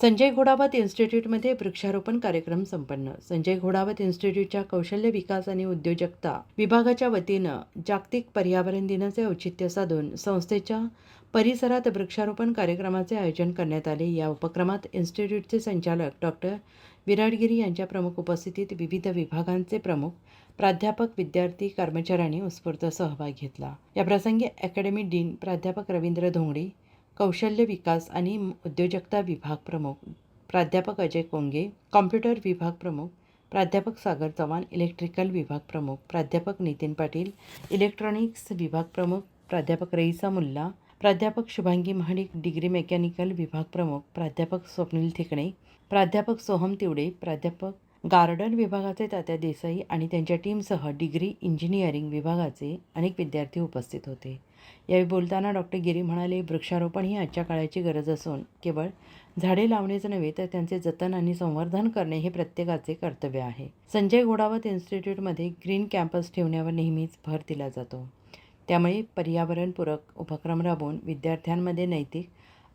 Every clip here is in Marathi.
संजय घोडावत इन्स्टिट्यूटमध्ये वृक्षारोपण कार्यक्रम संपन्न. संजय घोडावत इन्स्टिट्यूटच्या कौशल्य विकास आणि उद्योजकता विभागाच्या वतीनं जागतिक पर्यावरण दिनाचे औचित्य साधून संस्थेच्या परिसरात वृक्षारोपण कार्यक्रमाचे आयोजन करण्यात आले. या उपक्रमात इन्स्टिट्यूटचे संचालक डॉक्टर विराटगिरी यांच्या प्रमुख उपस्थितीत विविध विभागांचे प्रमुख प्राध्यापक विद्यार्थी कर्मचाऱ्यांनी उत्स्फूर्त सहभाग घेतला. या प्रसंगी अकॅडमी डीन प्राध्यापक रवींद्र धोंगडे कौशल्य विकास आणि उद्योजकता विभाग प्रमुख प्राध्यापक अजय कोंगे कॉम्प्युटर विभाग प्रमुख प्राध्यापक सागर चव्हाण इलेक्ट्रिकल विभाग प्रमुख प्राध्यापक नितीन पाटील इलेक्ट्रॉनिक्स विभाग प्रमुख प्राध्यापक रईसा मुल्ला प्राध्यापक शुभांगी महाडिक डिग्री मेकॅनिकल विभाग प्रमुख प्राध्यापक स्वप्नील थिकणे प्राध्यापक सोहम तिवडे प्राध्यापक गार्डन विभागाचे तात्या देसाई आणि त्यांच्या टीमसह डिग्री इंजिनिअरिंग विभागाचे अनेक विद्यार्थी उपस्थित होते. यावेळी बोलताना डॉक्टर गिरी म्हणाले वृक्षारोपण ही आजच्या काळाची गरज असून केवळ झाडे लावणेच नव्हे तर त्यांचे जतन आणि संवर्धन करणे हे प्रत्येकाचे कर्तव्य आहे. संजय घोडावत इन्स्टिट्यूटमध्ये ग्रीन कॅम्पस ठेवण्यावर नेहमीच भर दिला जातो. त्यामुळे पर्यावरणपूरक उपक्रम राबवून विद्यार्थ्यांमध्ये नैतिक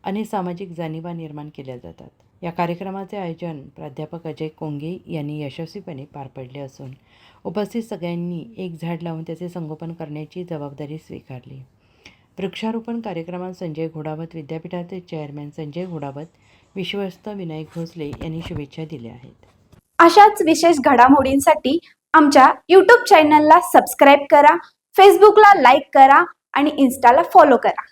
आणि सामाजिक जाणीवा निर्माण केल्या जातात. या कार्यक्रमाचे आयोजन प्राध्यापक अजय कोंगे यांनी यशस्वीपणे पार पडले असून उपस्थित सगळ्यांनी एक झाड लावून त्याचे संगोपन करण्याची जबाबदारी स्वीकारली. वृक्षारोपण कार्यक्रमात संजय घोडावत विद्यापीठाचे चेअरमॅन संजय घोडावत विश्वस्त विनायक भोसले यांनी शुभेच्छा दिल्या आहेत. अशाच विशेष घडामोडींसाठी आमच्या यूट्यूब चॅनलला सबस्क्राईब करा फेसबुकला लाईक करा आणि इन्स्टाला फॉलो करा.